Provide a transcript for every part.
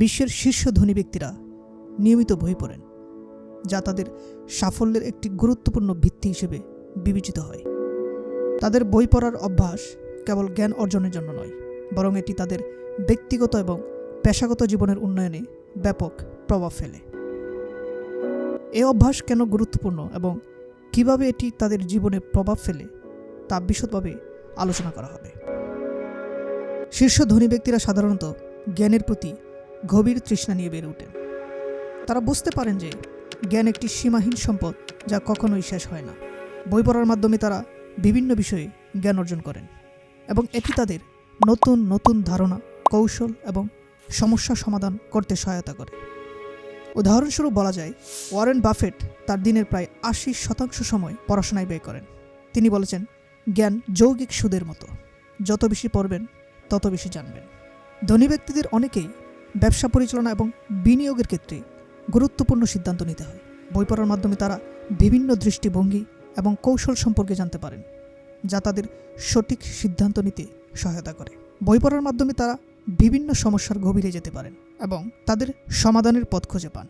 বিশ্বের শীর্ষ ধনী ব্যক্তিরা নিয়মিত বই পড়েন, যা তাদের সাফল্যের একটি গুরুত্বপূর্ণ ভিত্তি হিসেবে বিবেচিত হয়। তাদের বই পড়ার অভ্যাস কেবল জ্ঞান অর্জনের জন্য নয়, বরং এটি তাদের ব্যক্তিগত এবং পেশাগত জীবনের উন্নয়নে ব্যাপক প্রভাব ফেলে। এ অভ্যাস কেন গুরুত্বপূর্ণ এবং কীভাবে এটি তাদের জীবনে প্রভাব ফেলে, তা বিশদভাবে আলোচনা করা হবে। শীর্ষ ধনী ব্যক্তিরা সাধারণত জ্ঞানের প্রতি গভীর তৃষ্ণা নিয়ে বেড়ে ওঠেন তারা বুঝতে পারেন যে জ্ঞান একটি সীমাহীন সম্পদ যা কখনোই শেষ হয় না। বই পড়ার মাধ্যমে তারা বিভিন্ন বিষয়ে জ্ঞান অর্জন করেন এবং এটি তাদের নতুন নতুন ধারণা, কৌশল এবং সমস্যা সমাধান করতে সহায়তা করে। উদাহরণস্বরূপ বলা যায়, ওয়ারেন বাফেট তার দিনের প্রায় আশি শতাংশ সময় পড়াশোনায় ব্যয় করেন। তিনি বলেছেন, জ্ঞান যৌগিক সুদের মতো। যত বেশি পড়বেন, তত বেশি জানবেন। ধনী ব্যক্তিদের অনেকেই ব্যবসা পরিচালনা এবং বিনিয়োগের ক্ষেত্রে গুরুত্বপূর্ণ সিদ্ধান্ত নিতে হয়। বই পড়ার মাধ্যমে তারা বিভিন্ন দৃষ্টিভঙ্গি এবং কৌশল সম্পর্কে জানতে পারেন, যা তাদের সঠিক সিদ্ধান্ত নিতে সহায়তা করে। বই পড়ার মাধ্যমে তারা বিভিন্ন সমস্যার গভীরে যেতে পারেন এবং তাদের সমাধানের পথ খুঁজে পান।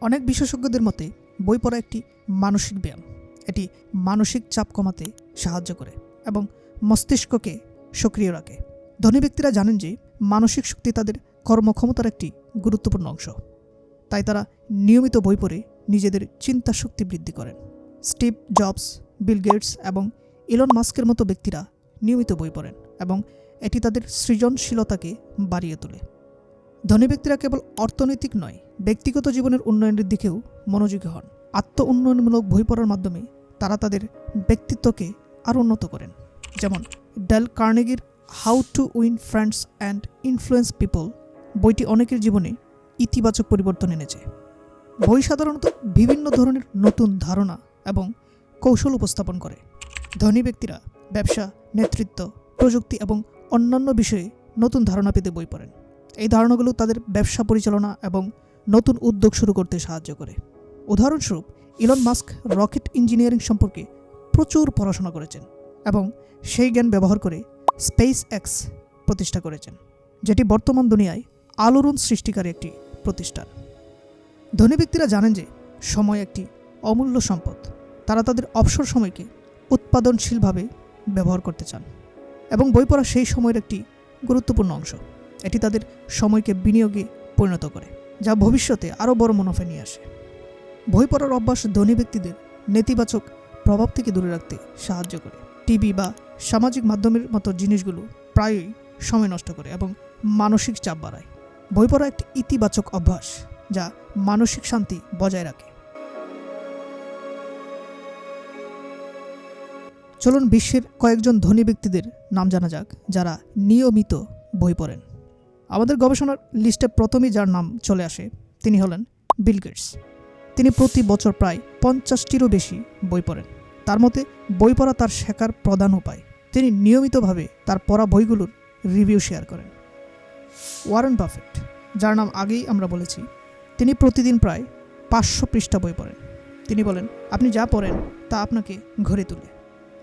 অনেক বিশেষজ্ঞদের মতে, বই পড়া একটি মানসিক ব্যায়াম। এটি মানসিক চাপ কমাতে সাহায্য করে এবং মস্তিষ্ককে সক্রিয় রাখে। ধনী ব্যক্তিরা জানেন যে, মানসিক শক্তি তাদের কর্মক্ষমতার একটি গুরুত্বপূর্ণ অংশ। তাই তারা নিয়মিত বই পড়ে নিজেদের চিন্তা শক্তি বৃদ্ধি করেন। স্টিভ জবস, বিল গেটস এবং ইলন মাস্কের মতো ব্যক্তিরা নিয়মিত বই পড়েন এবং এটি তাদের সৃজনশীলতাকে বাড়িয়ে তোলে। ধনী ব্যক্তিরা কেবল অর্থনৈতিক নয়, ব্যক্তিগত জীবনের উন্নয়নের দিকেও মনোযোগী হন। আত্ম উন্নয়নমূলক বই পড়ার মাধ্যমে তারা তাদের ব্যক্তিত্বকে আরও উন্নত করেন। যেমন Dale কার্নেগির, how to win friends and influence people বইটি অনেকের জীবনে ইতিবাচক পরিবর্তন এনেছে। বই সাধারণত বিভিন্ন ধরনের নতুন ধারণা এবং কৌশল উপস্থাপন করে। ধনী ব্যক্তিরা ব্যবসা, নেতৃত্ব, প্রযুক্তি এবং অন্যান্য বিষয়ে নতুন ধারণা পেতে বই পড়েন। এই ধারণাগুলো তাদের ব্যবসা পরিচালনা এবং নতুন উদ্যোগ শুরু করতে সাহায্য করে। উদাহরণস্বরূপ, ইলন মাস্ক রকেট ইঞ্জিনিয়ারিং সম্পর্কে প্রচুর পড়াশোনা করেছেন এবং সেই জ্ঞান ব্যবহার করে স্পেস এক্স প্রতিষ্ঠা করেছেন, যেটি বর্তমান দুনিয়ায় আলোড়ন সৃষ্টিকারী একটি প্রতিষ্ঠান। ধনী ব্যক্তিরা জানেন যে সময় একটি অমূল্য সম্পদ। তারা তাদের অবসর সময়কে উৎপাদনশীলভাবে ব্যবহার করতে চান এবং বই পড়া সেই সময়ের একটি গুরুত্বপূর্ণ অংশ। এটি তাদের সময়কে বিনিয়োগে পরিণত করে, যা ভবিষ্যতে আরও বড় মুনাফা নিয়ে আসে। বই পড়ার অভ্যাস ধনী ব্যক্তিদের নেতিবাচক প্রভাব থেকে দূরে রাখতে সাহায্য করে। টিভি বা সামাজিক মাধ্যমের মতো জিনিসগুলো প্রায়ই সময় নষ্ট করে এবং মানসিক চাপ বাড়ায়। বই পড়া একটি ইতিবাচক অভ্যাস যা মানসিক শান্তি বজায় রাখে। চলুন বিশ্বের কয়েকজন ধনী ব্যক্তিদের নাম জানা যাক, যারা নিয়মিত বই পড়েন। আমাদের গবেষণার লিস্টে প্রথমেই যার নাম চলে আসে, তিনি হলেন বিল গেটস। তিনি প্রতি বছর প্রায় পঞ্চাশটিরও বেশি বই পড়েন। তার মতে, বই পড়া তার শেখার প্রধান উপায়। তিনি নিয়মিতভাবে তার পড়া বইগুলোর রিভিউ শেয়ার করেন। ওয়ারেন বাফেট যার নাম আগেই আমরা বলেছি। তিনি প্রতিদিন প্রায় পাঁচশো পৃষ্ঠা বই পড়েন। তিনি বলেন, আপনি যা পড়েন, তা আপনাকে ঘরে তুলে।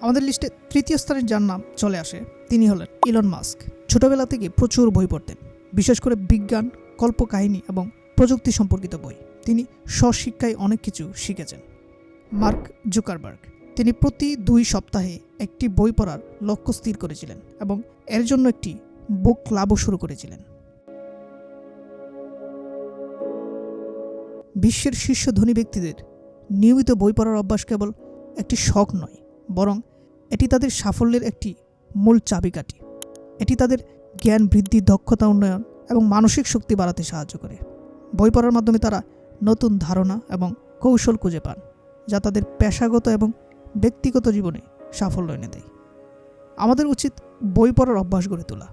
আমাদের লিস্টে তৃতীয় স্থানের যার নাম চলে আসে, তিনি হলেন ইলন মাস্ক। ছোটবেলা থেকে প্রচুর বই পড়তেন, বিশেষ করে বিজ্ঞান, কল্পকাহিনী এবং প্রযুক্তি সম্পর্কিত বই। তিনি স্বশিক্ষায় অনেক কিছু শিখেছেন। মার্ক জুকারবার্গ, তিনি প্রতি দুই সপ্তাহে একটি বই পড়ার লক্ষ্য স্থির করেছিলেন এবং এর জন্য একটি বুক ক্লাবও শুরু করেছিলেন। বিশ্বের শীর্ষ ধনী ব্যক্তিদের নিয়মিত বই পড়ার অভ্যাস কেবল একটি শখ নয়, বরং এটি তাদের সাফল্যের একটি মূল চাবিকাঠি। এটি তাদের জ্ঞান বৃদ্ধি, দক্ষতা উন্নয়ন এবং মানসিক শক্তি বাড়াতে সাহায্য করে। বই পড়ার মাধ্যমে তারা নতুন ধারণা এবং কৌশল খুঁজে পান, যা তাদের পেশাগত এবং ব্যক্তিগত জীবনে সাফল্য এনে দেয়। আমাদের উচিত বই পড়ার অভ্যাস গড়ে তোলা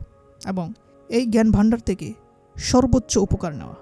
এবং এই জ্ঞান ভাণ্ডার থেকে সর্বোচ্চ উপকার নেওয়া।